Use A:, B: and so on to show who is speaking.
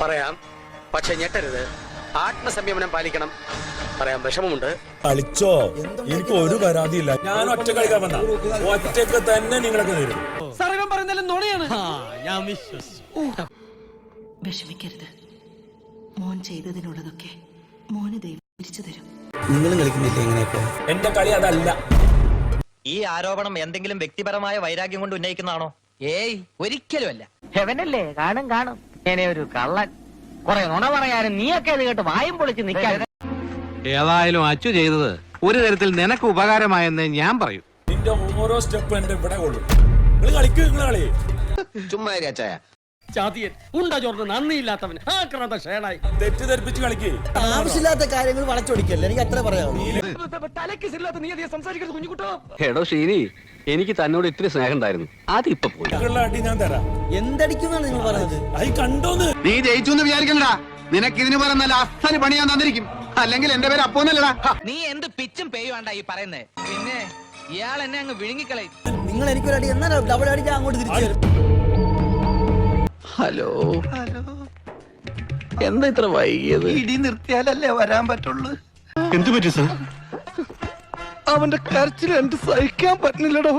A: പറയാം. പക്ഷെ ഞെട്ടരുത്. ആത്മസംയമനം പാലിക്കണം. പറയാം വിഷമമുണ്ട്.
B: കളിച്ചോ? എനിക്ക് ഒരു പരാതിയില്ല. ഞാൻ ഒറ്റ കളിക്കാൻ വന്ന ഒറ്റയ്ക്ക് തന്നെ നിങ്ങളൊക്കെ നേരിടും
C: സർവം പറയുന്നതിലും നുണയാണ്. ഞാൻ വിശ്വസിച്ചു.
D: വിഷമിക്കരുത്. മോൻ ചെയ്തതിനുള്ളതൊക്കെ മോന് ദൈവം തിരിച്ചു തരും.
E: നിങ്ങളും കളിക്കുന്നില്ല എങ്ങനെയൊക്കെ
B: എന്റെ കളി അതല്ല.
F: ഈ ആരോപണം എന്തെങ്കിലും വ്യക്തിപരമായ വൈരാഗ്യം കൊണ്ട് ഉന്നയിക്കുന്നതാണോ?
G: ഏയ് ഒരിക്കലും അല്ല ഹെവനല്ലേ? കാണും കാണും. ഇങ്ങനെ ഒരു കള്ളൻ. കുറെ നുണ പറയാനും നീയൊക്കെ ഇത് കേട്ട് വായും പൊളിച്ച് നിൽക്കാൻ
H: ഏതായാലും അച്ചു ചെയ്തത് ഒരു തരത്തിൽ നിനക്ക് ഉപകാരമായെന്ന് ഞാൻ പറയും.
B: നിന്റെ ഓരോ സ്റ്റെപ്പ് എന്റെ ഇവിടെ കൊള്ളും. നിങ്ങൾ കളിക്കും നിങ്ങൾ കളി.
E: ചുമ്മാ അച്ചായ.
C: ചാതിയൻ ഉണ്ട ചോർന്ന് നന്ദിയില്ലാത്തവൻ ആക്രാന്ത ഷേണായി
B: തെറ്റിദ്ധരിപ്പിച്ച് കളിക്കേ.
E: ആവശ്യമില്ലാത്ത കാര്യങ്ങൾ വളച്ചൊടിക്കല്ലേ? എനിക്ക് അത്ര
C: നീ അധികം സംസാരിക്കരുത് കുഞ്ഞുകുട്ടോ.
H: എടോ ഷീനി എനിക്ക് തന്നോട് ഇത്തിരി സ്നേഹം ഉണ്ടായിരുന്നു. അതിപ്പോ പോയി.
B: നിങ്ങളുള്ള അടി ഞാൻ തരാം.
E: എന്തടിക്കുന്നാണ് നിങ്ങൾ പറയുന്നത്
B: അത് കണ്ടോന്ന്.
H: നീ ജയിച്ചു എന്ന് വിചാരിക്കണ്ടടാ. നിനക്ക് ഇതിന് പറഞ്ഞ നല്ല അസ്ഥന് പണി ഞാൻ തന്നിരിക്കും. അല്ലെങ്കിൽ എന്റെ പേര് അപ്പോന്നല്ലടാ
G: നീ എന്ത് പിച്ചും പേയുവാണ്ടാ ഈ പറയുന്നേ? പിന്നെ ഇയാൾ എന്നെ അങ്ങ് വിഴുങ്ങിക്കളയും.
E: നിങ്ങൾ എനിക്കൊരു അടി എന്നാ ഡബിൾ അടി ഞാൻ അങ്ങോട്ട് തിരിച്ചു തരും
H: ഹലോ. എന്താ ഇത്ര വൈകിയത്?
E: ഇടി നിർത്തിയാലല്ലേ വരാൻ പറ്റുള്ളൂ.
H: എന്ത് പറ്റി സാർ? അവന്റെ കരച്ചിൽ എനിക്ക് സഹിക്കാൻ പറ്റുന്നില്ലടോ.